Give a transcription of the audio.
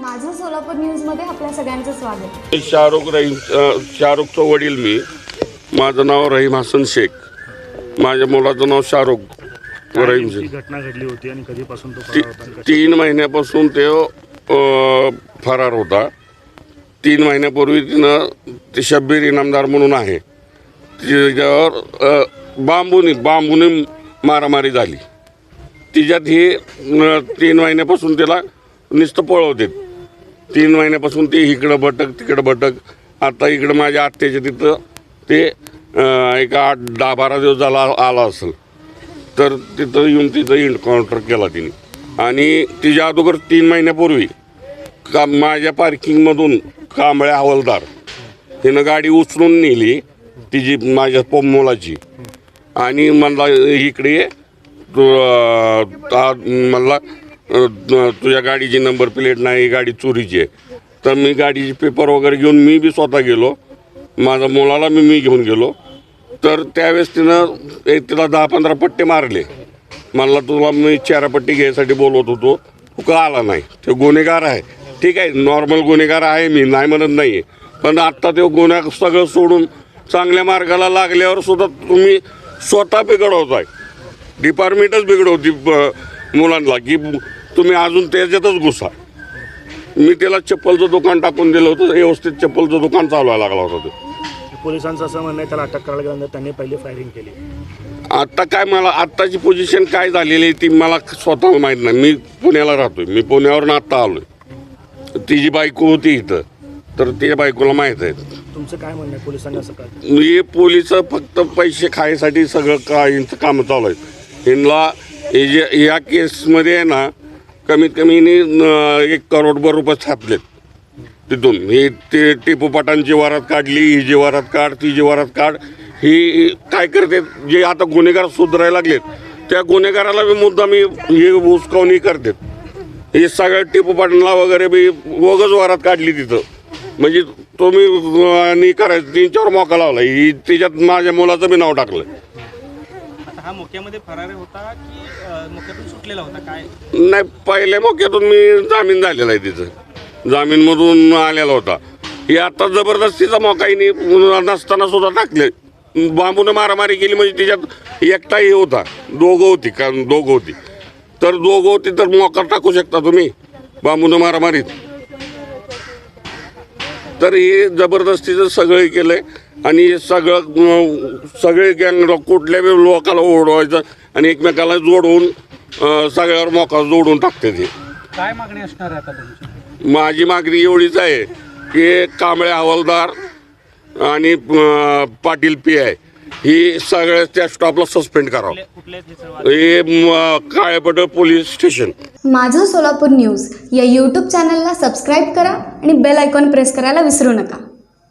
माझं सोलापूर न्यूजमध्ये आपल्या सगळ्यांचं स्वागत. शाहरुख रहीम शाहरुखचं वडील मी. माझं नाव रहीम हसन शेख. माझ्या मुलाचं नाव शाहरुख रहीम ही शेख घटना घडली होती आणि कधीपासून तो ती- फरार होता? आणि कशा- तीन महिन्यापासून ते अ, फरार होता. तीन महिन्यापूर्वी तिनं ते शब्बीर इनामदार म्हणून आहे. तिच्यावर अ, बांबूने बांबूने मारामारी झाली. तिच्यात ही अ, तीन महिन्यापासून तिला नुसतं पळवते. तीन महिन्यापासून ते इकडं भटक तिकडं भटक. आता इकडं माझ्या आत्याच्या तिथं ते एक आठ दहा बारा दिवस झाला आला असेल. तर तिथं येऊन तिथं इन्काउंटर केला तिने. आणि तिच्या अगोदर तीन महिन्यापूर्वी का माझ्या पार्किंगमधून कांबळे हवालदार हिनं गाडी उचलून नेली तिची माझ्या पोमोलाची आणि म्हणला इकडे तू आ- म्हणला तुझ्या गाडीची नंबर प्लेट नाही गाडी चोरीची आहे. तर मी गाडीचे पेपर वगैरे घेऊन मी बी स्वतः गेलो. माझ्या मुलाला मी मी घेऊन गेलो. तर त्यावेळेस तिनं एक तिला दहा पंधरा पट्टे मारले. मला तुला मी चारापट्टी घ्यायसाठी बोलवत होतो. तू का आला नाही? ते गुन्हेगार आहे. ठीक आहे नॉर्मल गुन्हेगार आहे मी नाही म्हणत नाही आहे पण आत्ता ते गुन्हा सगळं सोडून चांगल्या मार्गाला लागल्यावर सुद्धा तुम्ही स्वतः बिघडवताय. डिपार्टमेंटच बिघडवती मुलांना. की तुम्ही अजून त्याच्यातच घुसा. मी त्याला चप्पलचं दुकान टाकून दिलं होतं व्यवस्थित चप्पलचं दुकान चालवायला लागला होता ते. पोलिसांचं असं म्हणणं आहे त्याला अटक करायला गेल्यानंतर त्यांनी पहिली फायरिंग केली. आत्ता काय मला आत्ताची पोझिशन काय झालेली आहे ती मला स्वतः माहीत नाही. मी पुण्याला राहतोय मी पुण्यावरून आत्ता आलोय. तिची बायको होती इथं तर तिच्या बायकोला माहीत आहे. तुमचं काय म्हणणं आहे पोलिसांनी असं का हे पोलीस फक्त पैसे खायसाठी सगळं का यांचं कामं चालू आहेत. ह्यांना हे जे या केसमध्ये आहे ना कमीत कमी हिने, एक करोडभर रुपये छापलेत. तिथून. हे ते टिपू पटांची वारात काढली ही जी काढ ती जी काढ ही काय करते जे आता गुन्हेगार सुधारायला लागलेत त्या गुन्हेगाराला बी मुद्दा मी हे उचकावणी करतात हे सगळ्या टिपू पाटणला वगैरे बी वगच वारात काढली तिथं. म्हणजे तुम्ही आणि करायचं तीन चार मोका लावला. ही त्याच्यात माझ्या मुलाचं बी नाव टाकलं हा मोक्यामध्ये फरार होता की मोक्यातून सुटलेला होता? काय? नाही पहिल्या मोक्यातून मी जामीन झालेला आहे तिथं. जामीनमधून आलेला होता. ही आता जबरदस्तीचा मोकाईने नसताना सुद्धा टाकले. बांबूने मारामारी केली म्हणजे तिच्यात एकटा हे होता. दोघं होती का दोघं होती. तर दोघं होती तर मोका टाकू शकता तुम्ही बांबूनं मारामारीत? तर हे जबरदस्तीचं सगळं केलं आहे आणि हे सगळं सगळे गँग कुठल्या बी लोकाला ओढवायचं आणि एकमेकाला जोडवून सगळ्यावर मोका जोडून टाकते ते. काय मागणी असणार आहे आता तुमची? माझी मागणी एवढीच आहे की कांबळे हवालदार आणि पाटील पी आय ही सगळ्या त्या स्टॉपला सस्पेंड करावं. हे हे काळेपट पोलीस स्टेशन. माझं सोलापूर न्यूज या यूट्यूब चॅनलला सबस्क्राईब करा आणि बेल आयकॉन प्रेस करायला विसरू नका.